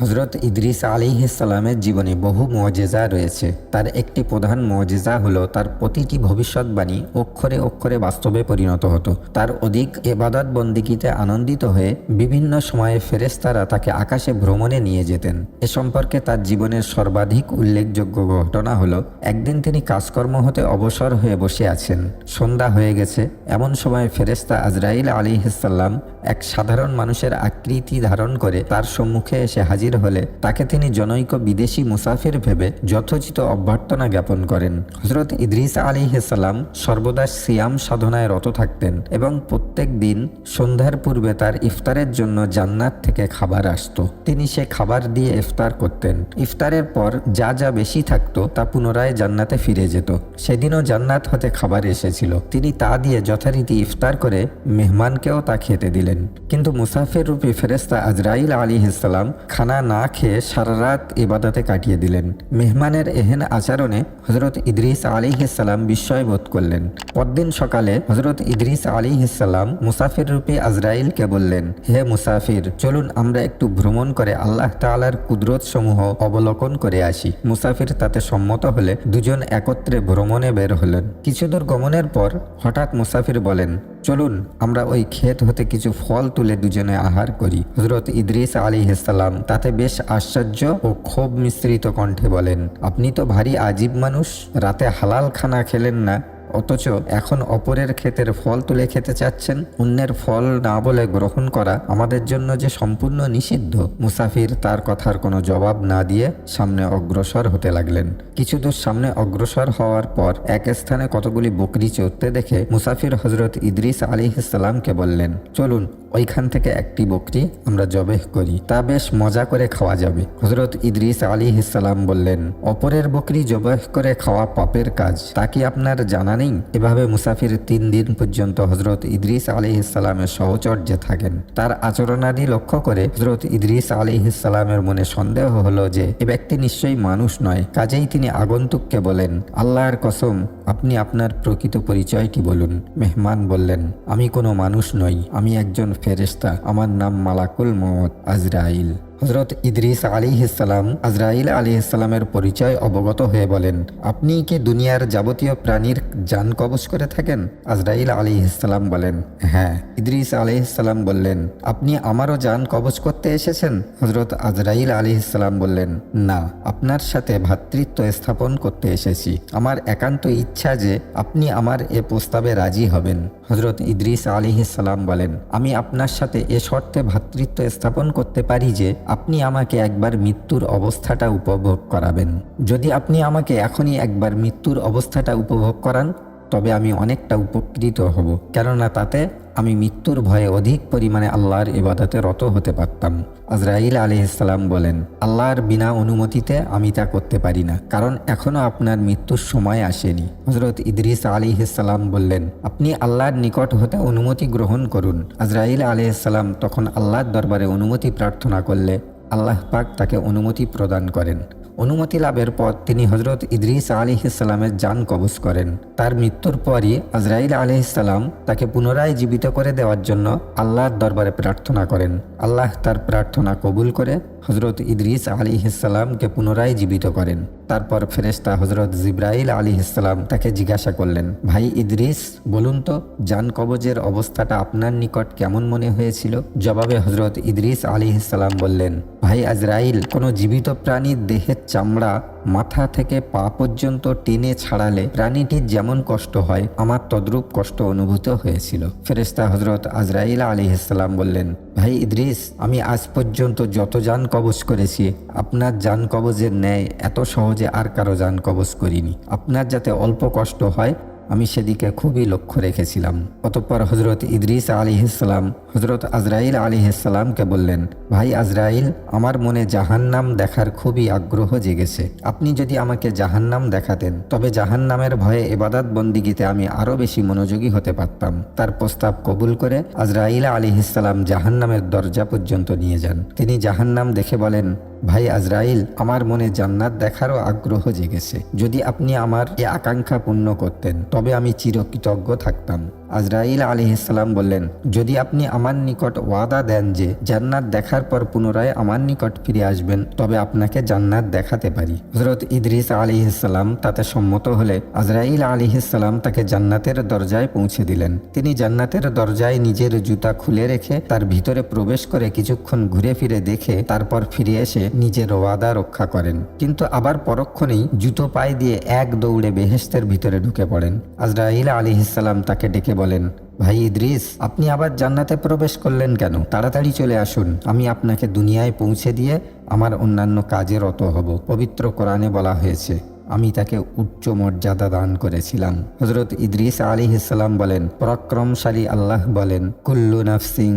হজরত ইদ্রিস আলিহিসাল্লামের জীবনে বহু মজেজা রয়েছে। তার একটি প্রধান মজেজা হলো তার প্রতিটি ভবিষ্যৎবাণী অক্ষরে অক্ষরে বাস্তবে পরিণত হতো। তার অধিক এবাদত বন্দিকিতে আনন্দিত হয়ে বিভিন্ন সময়ে ফেরেস্তারা তাকে আকাশে ভ্রমণে নিয়ে যেতেন। এ সম্পর্কে তার জীবনের সর্বাধিক উল্লেখযোগ্য ঘটনা হলো, একদিন তিনি কাজকর্ম হতে অবসর হয়ে বসে আছেন। সন্ধ্যা হয়ে গেছে, এমন সময় ফেরেস্তা আজরাইল আলিহিসাল্লাম এক সাধারণ মানুষের আকৃতি ধারণ করে তার সম্মুখে এসে হাজির হলে তাকে তিনি জনৈক বিদেশি মুসাফির ভেবে যথোচিত অভ্যর্থনা জ্ঞাপন করেন। হজরত ইদ্রিস আলিহিসাল্লাম সর্বদা সিয়াম সাধনায় রত থাকতেন এবং প্রত্যেক দিন সন্ধ্যার পূর্বে তার ইফতারের জন্য জান্নাত থেকে খাবার আসতো। তিনি সে খাবার দিয়ে ইফতার করতেন। ইফতারের পর যা যা বেশি থাকতো তা পুনরায় জান্নাতে ফিরে যেত। সেদিনও জান্নাত হতে খাবার এসেছিল। তিনি তা দিয়ে যথারীতি ইফতার করে মেহমানকেও তা খেতে দিলেন। কিন্তু মুসাফির রূপী ফেরেস্তা আজরাইল আলী ইসলাম খানা না খেয়ে সারা রাত ইবাদতে কাটিয়ে দিলেন। মেহমানের এহেন আচরণে হজরত ইদ্রিস আলী ইসাল্লাম বিস্ময় বোধ করলেন। পরদিন সকালে হজরত ইদ্রিস আলী ইসাল্লাম মুসাফির রূপী আজরাইলকে বললেন, হে মুসাফির, চলুন আমরা একটু ভ্রমণ করে আল্লাহ তালার কুদরত সমূহ অবলোকন করে আসি। মুসাফির তাতে সম্মত হলে দুজন একত্রে ভ্রমণে বের হলেন। কিছুদূর গমনের পর হঠাৎ মুসাফির বলেন, চলুন, আমরা ওই ক্ষেত হতে কিছু ফল তুলে দুজনে আহার করি। হজরত ইদ্রিস আলী ইসাল্লাম তাতে বেশ আশ্চর্য ও ক্ষোভ মিশ্রিত কণ্ঠে বলেন, আপনি তো ভারী আজীব মানুষ, রাতে হালাল খানা খেলেন না। অথচ এখন অপরের ক্ষেতের ফল তুলে খেতে চাচ্ছেন। অন্যের ফল না বলে গ্রহণ করা আমাদের জন্য যে সম্পূর্ণ নিষিদ্ধ। মুসাফির তার কথার কোনো জবাব না দিয়ে সামনে অগ্রসর হতে লাগলেন। কিছু দূর সামনে অগ্রসর হওয়ার পর এক স্থানে কতগুলি বকরি চড়তে দেখে মুসাফির হজরত ইদ্রিস আলী ইসালামকে বললেন, চলুন, ওইখান থেকে একটি বকরি আমরা জবেহ করি। তা বেশ মজা করে খাওয়া যাবে। হজরত ইদ্রিস আলী ইসালাম বললেন, অপরের বকরি জবেহ করে খাওয়া পাপের কাজ। তা কি আপনার জানা নেই? এভাবে মুসাফির তিন দিন পর্যন্ত হজরত ইদ্রিস আলী ইসালামের সহচর্যে থাকেন। তার আচরণাদি লক্ষ্য করে হজরত ইদ্রিস আলী ইসালামের মনে সন্দেহ হলো যে, এ ব্যক্তি নিশ্চয়ই মানুষ নয়। কাজেই তিনি আগন্তুককে বলেন, আল্লাহর কসম, আপনি আপনার প্রকৃত পরিচয়টি বলুন। মেহমান বললেন, আমি কোনো মানুষ নই, আমি একজন ফেরেস্তা আমার নাম মালাকুল মোহাম্মদ আজরাইল। হজরত ইদ্রিস আলী ইসালাম আজরাইল আলী ইসালামের পরিচয় অবগত হয়ে বলেন, আপনি কি দুনিয়ার যাবতীয় প্রাণীর যান কবচ করে থাকেন? আজরাইল আলী ইসালাম বলেন হ্যাঁ। ইদ্রিস আলী ইসালাম বললেন, আপনি আমারও যান কবচ করতে এসেছেন? হজরত আজরাইল আলী ইসালাম বললেন, না, আপনার সাথে ভ্রাতৃত্ব স্থাপন করতে এসেছি। আমার একান্ত ইচ্ছা যে আপনি আমার এ প্রস্তাবে রাজি হবেন। হজরত ইদ্রিস আলী ইসালাম বলেন, আমি আপনার সাথে এ শর্তে ভ্রাতৃত্ব স্থাপন করতে পারি যে আপনি আমাকে একবার মৃত্যুর অবস্থাটা উপভোগ করাবেন। যদি আপনি আমাকে এখনই একবার মৃত্যুর অবস্থাটা উপভোগ করান তবে আমি অনেকটা উপকৃত হব, কেননা তাতে আমি মৃত্যুর ভয়ে অধিক পরিমাণে আল্লাহর ইবাদতে রত হতে পারতাম। আজরাইল আলী ইসলাম বলেন, আল্লাহর বিনা অনুমতিতে আমি তা করতে পারি না, কারণ এখনও আপনার মৃত্যুর সময় আসেনি। হজরত ইদ্রিস আলী ইসলাম বললেন, আপনি আল্লাহর নিকট হতে অনুমতি গ্রহণ করুন। আজরাইল আলী ইসলাম তখন আল্লাহর দরবারে অনুমতি প্রার্থনা করলে আল্লাহ পাক তাকে অনুমতি প্রদান করেন। অনুমতি লাভের পর তিনি হজরত ইদ্রিস আলী ইসলামের যান কবজ করেন। তার মৃত্যুর পরই আজরাইল আলী ইসলাম তাকে পুনরায় জীবিত করে দেওয়ার জন্য আল্লাহর দরবারে প্রার্থনা করেন। আল্লাহ তার প্রার্থনা কবুল করে হজরত ইদ্রিস আলী ইসালামকে পুনরায় জীবিত করেন। তারপর ফেরেস্তা হজরত জিব্রাইল আলী ইসলাম তাকে জিজ্ঞাসা করলেন, ভাই ইদ্রিস, বলুন তো, যান কবজের অবস্থাটা আপনার নিকট কেমন মনে হয়েছিল? জবাবে হজরত ইদ্রিস আলী ইসলাম বললেন, ভাই আজরাইল, কোনো জীবিত প্রাণীর দেহের চামড়া মাথা থেকে পা পর্যন্ত টেনে ছাড়ালে প্রাণীটির যেমন কষ্ট হয়, আমার তদ্রূপ কষ্ট অনুভূত হয়েছিল। ফেরেস্তা হজরত আজরাইল আলী ইসলাম বললেন, ভাই ইদ্রিস, আমি আজ পর্যন্ত যত যান কবচ করেছি, আপনার যান কবজের ন্যায় এত সহজে আর কারও যান কবচ করিনি। আপনার যাতে অল্প কষ্ট হয় আমি সেদিকে খুবই লক্ষ্য রেখেছিলাম। অতঃপর হজরত ইদ্রিস আলী ইসলাম হজরত আজরাইল আলী ইসলামকে বললেন, ভাই আজরাইল, আমার মনে জাহান্নাম দেখার খুবই আগ্রহ জেগেছে। আপনি যদি আমাকে জাহান্নাম দেখাতেন, তবে জাহান্নামের ভয়ে এবাদাত বন্দিগিতে আমি আরও বেশি মনোযোগী হতে পারতাম। তার প্রস্তাব কবুল করে আজরাইল আলী ইসলাম জাহান্নামের দরজা পর্যন্ত নিয়ে যান। তিনি জাহান্নাম দেখে বলেন ভাই আজরাইল, আমার মনে জান্নাত দেখারও আগ্রহ জেগেছে। যদি আপনি আমার এ আকাঙ্ক্ষা পূর্ণ করতেন, তবে আমি চিরকৃতজ্ঞ থাকতাম। আজরাইল আলী ইসলাম বললেন, যদি আপনি আমার নিকট ওয়াদা দেন যে জান্নাত দেখার পর পুনরায় আমার নিকট ফিরে আসবেন, তবে আপনাকে জান্নাত দেখাতে পারি। হজরত ইদ্রিস আলী ইসলাম তাতে সম্মত হলে আজরাইল আলী ইসলাম তাকে জান্নাতের দরজায় পৌঁছে দিলেন। তিনি জান্নাতের দরজায় নিজের জুতা খুলে রেখে তার ভিতরে প্রবেশ করে কিছুক্ষণ ঘুরে ফিরে দেখে তারপর ফিরে এসে নিজের ওয়াদা রক্ষা করেন। কিন্তু আবার পরক্ষণেই জুতো পায়ে দিয়ে এক দৌড়ে বেহেস্তের ভিতরে ঢুকে পড়েন। আজরাইল আলী ইসলাম তাকে ডেকে বলেন, ভাই ইদ্রিস, আপনি আবার জান্নাতে প্রবেশ করলেন কেন? তাড়াতাড়ি চলে আসুন। আমি আপনাকে দুনিয়ায় পৌঁছে দিয়ে আমার অন্যান্য কাজে রত হব। পবিত্র কোরআনে বলা হয়েছে, আমি তাকে উচ্চ মর্যাদা দান করেছিলাম। হজরত ইদ্রিস আলী ইসলাম বলেন, পরাক্রমশালী আল্লাহ বলেন, কুল্লু নাফসিং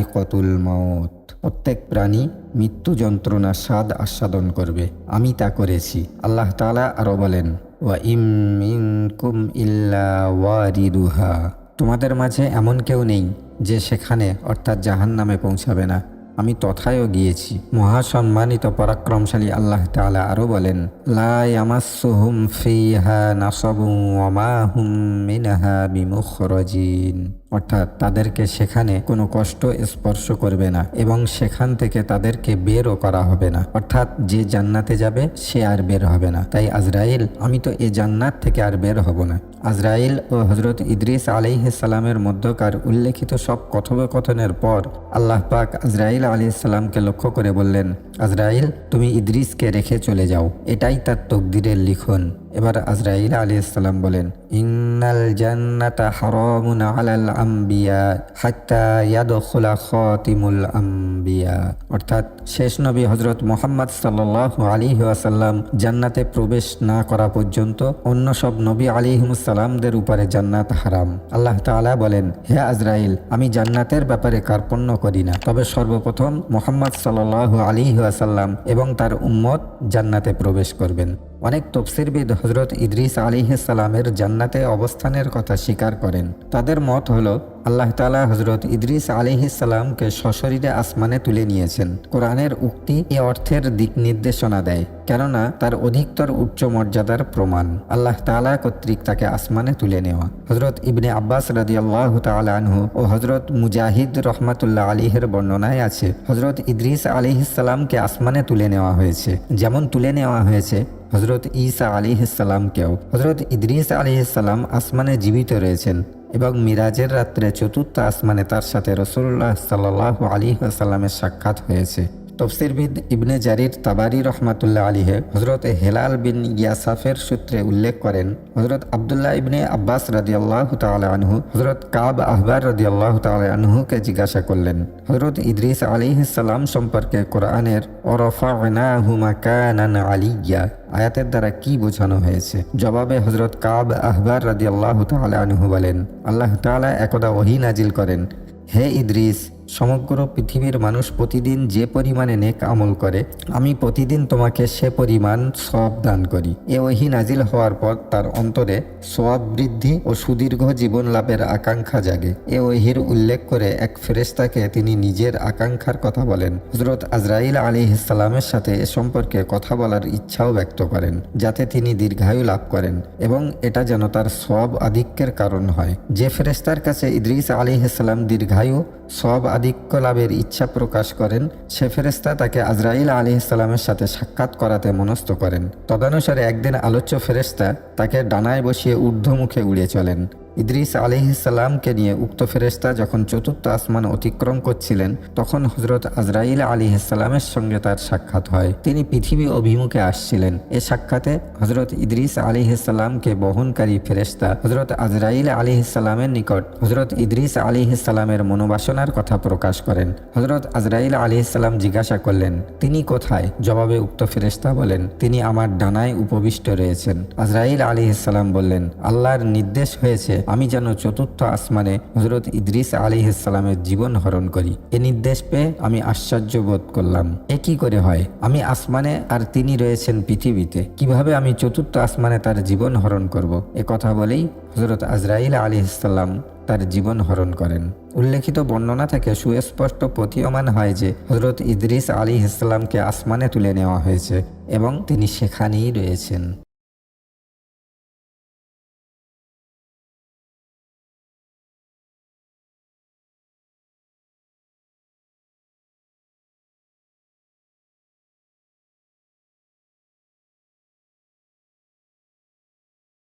ইকতুল মৌত প্রত্যেক প্রাণী মৃত্যু যন্ত্রণা স্বাদ আস্বাদন করবে। আমি তা করেছি। আল্লাহ তাআলা আরও বলেন ওয়া ইম মিনকুম ইল্লা ওয়ারিদুহা। তোমাদের মাঝে এমন কেউ নেই যে সেখানে, অর্থাৎ জাহান নামে পৌঁছাবে না। আমি তথায়ও গিয়েছি। মহাসম্মানিত পরাক্রমশালী আল্লাহ তালা আরও বলেন, লা ইয়ামাসসুহুম ফিহা নাসাবুন ওয়া মা হুম মিনহা বিমুখরাজিন। অর্থাৎ তাদেরকে সেখানে কোনো কষ্ট স্পর্শ করবে না এবং সেখান থেকে তাদেরকে বেরও করা হবে না। অর্থাৎ যে জান্নাতে যাবে, সে আর বের হবে না। তাই আজরাইল, আমি তো এ জান্নাত থেকে আর বের হব না। আজরাইল ও হজরত ইদ্রিস আলাইহিসালামের মধ্যকার উল্লেখিত সব কথোপকথনের পর আল্লাহ পাক আজরাইল আলাইসাল্লামকে লক্ষ্য করে বললেন, আজরাইল, তুমি ইদ্রিসকে রেখে চলে যাও। এটাই তার তকদিরের লিখন। এবার আজরাইল আলাইসাল্লাম বলেন, ইন্নাল জান্নাতা হারামুন আলাল আম্বিয়া হাত্তা ইয়াদখুলা খাতিমুল আম্বিয়া। অর্থাৎ শেষ নবী হজরত মোহাম্মদ সাল্লাল্লাহু আলাইহি ওয়াসাল্লাম জান্নাতে প্রবেশ না করা পর্যন্ত অন্য সব নবী আলিহিমুসাল্লামদের উপরে জান্নাত হারাম। আল্লাহ তাআলা বলেন, হে আজরাইল, আমি জান্নাতের ব্যাপারে কার্পণ্য করি না। তবে সর্বপ্রথম মোহাম্মদ সাল্লাল্লাহু আলাইহি ওয়াসাল্লাম এবং তার উম্মত জান্নাতে প্রবেশ করবেন। অনেক তফসিরবিদ হজরত ইদ্রিস আলিহালামের জান্নাতে অবস্থানের কথা স্বীকার করেন। তাদের মত হল আল্লাহ তালা হজরত ইদ্রিস আলিহিসাল্লামকে সশরীরে আসমানে তুলে নিয়েছেন। কোরআনের উক্তি এ অর্থের দিক নির্দেশনা দেয়, কেননা তার অধিকতর উচ্চ মর্যাদার প্রমাণ। আল্লাহ তালা কর্তৃক তাকে আসমানে তুলে নেওয়া। হজরত ইবনে আব্বাস রাদি আল্লাহ আনহু ও হজরত মুজাহিদ রহমাতুল্লাহ আলিহের বর্ণনায় আছে হজরত ইদ্রিস আলিহিসাল্লামকে আসমানে তুলে নেওয়া হয়েছে। যেমন তুলে নেওয়া হয়েছে হজরত ঈসা আলী ইসাল্লামকেও হজরত ইদ্রিস আলী ইসাল্লাম আসমানে জীবিত রয়েছেন। এবং মিরাজের রাত্রে চতুর্থ আসমানে তার সাথে রসুল্লাহ সাল্লাহ আলী আসাল্লামের সাক্ষাৎ হয়েছে। তফসিরবিদ ইবনে জারির তাবারি রহমাতুল্লাহ আলীহে হজরত হেলাল বিন ইয়াসাফের সূত্রে উল্লেখ করেন হজরত আবদুল্লাহ ইবনে আব্বাস রাজি আল্লাহ আনহু হজরত কাব আহবার রাজি আল্লাহ আনহুকে জিজ্ঞাসা করলেন হজরত ইদ্রিস আলিহিসাল্লাম সম্পর্কে কোরআনের ওরফা হুমা কানান আলিয়া আয়াতের দ্বারা কি বোঝানো হয়েছে? জবাবে হজরত কাব আহবার রাদি আল্লাহ আনহু বলেন, আল্লাহ তালা একদা ওহি নাজিল করেন। হে ইদ্রিস সমগ্র পৃথিবীর মানুষ প্রতিদিন যে পরিমাণে নেক আমল করে, আমি প্রতিদিন তোমাকে সে পরিমাণ সব দান করি। এ ওহি নাজিল হওয়ার পর তার অন্তরে সব বৃদ্ধি ও সুদীর্ঘ জীবন লাভের আকাঙ্ক্ষা জাগে। এ ওহির উল্লেখ করে এক ফেরেস্তাকে তিনি নিজের আকাঙ্ক্ষার কথা বলেন। হজরত আজরাইল আলী ইসলামের সাথে এ সম্পর্কে কথা বলার ইচ্ছাও ব্যক্ত করেন, যাতে তিনি দীর্ঘায়ু লাভ করেন এবং এটা যেন তার সব আধিক্যের কারণ হয়। যে ফেরেস্তার কাছে ইদ্রিস আলী ইসলাম দীর্ঘায়ু সব আধিক্য লাভের ইচ্ছা প্রকাশ করেন, সে ফেরেস্তা তাকে আজরাইল আলী ইসলামের সাথে সাক্ষাৎ করাতে মনস্থ করেন। তদানুসারে একদিন আলোচ্য ফেরেস্তা তাকে ডানায় বসিয়ে ঊর্ধ্বমুখে উড়িয়ে চলেন। ইদ্রিস আলিহিসাল্লামকে নিয়ে উক্ত ফেরেস্তা যখন চতুর্থ আসমান অতিক্রম করছিলেন, তখন হজরত আজরাইল আলিহিসাল্লামের সঙ্গে তার সাক্ষাৎ হয়। তিনি পৃথিবী অভিমুখে আসছিলেন। এ সাক্ষাতে হজরত ইদ্রিস আলিহিসাল্লামকে বহনকারী ফেরেস্তা হজরত আজরাইল আলিহিসাল্লামের নিকট হজরত ইদ্রিস আলিহিসাল্লামের মনোবাসনার কথা প্রকাশ করেন। হজরত আজরাইল আলিহিসাল্লাম জিজ্ঞাসা করলেন, তিনি কোথায়? জবাবে উক্ত ফেরেস্তা বলেন, তিনি আমার ডানায় উপবিষ্ট রয়েছেন। আজরাইল আলিহিসাল্লাম বললেন, আল্লাহর নির্দেশ হয়েছে আমি যেন চতুর্থ আসমানে হজরত ইদ্রিস আলী ইসলামের জীবন হরণ করি। এ নির্দেশ পেয়ে আমি আশ্চর্য বোধ করলাম। এ কি করে হয়? আমি আসমানে আর তিনি রয়েছেন পৃথিবীতে। কীভাবে আমি চতুর্থ আসমানে তার জীবন হরণ করব? এ কথা বলেই হজরত আজরাইল আলী ইসলাম তার জীবন হরণ করেন। উল্লেখিত বর্ণনা থেকে সুস্পষ্ট প্রতীয়মান হয় যে হজরত ইদ্রিস আলী ইসলামকে আসমানে তুলে নেওয়া হয়েছে এবং তিনি সেখানেই রয়েছেন।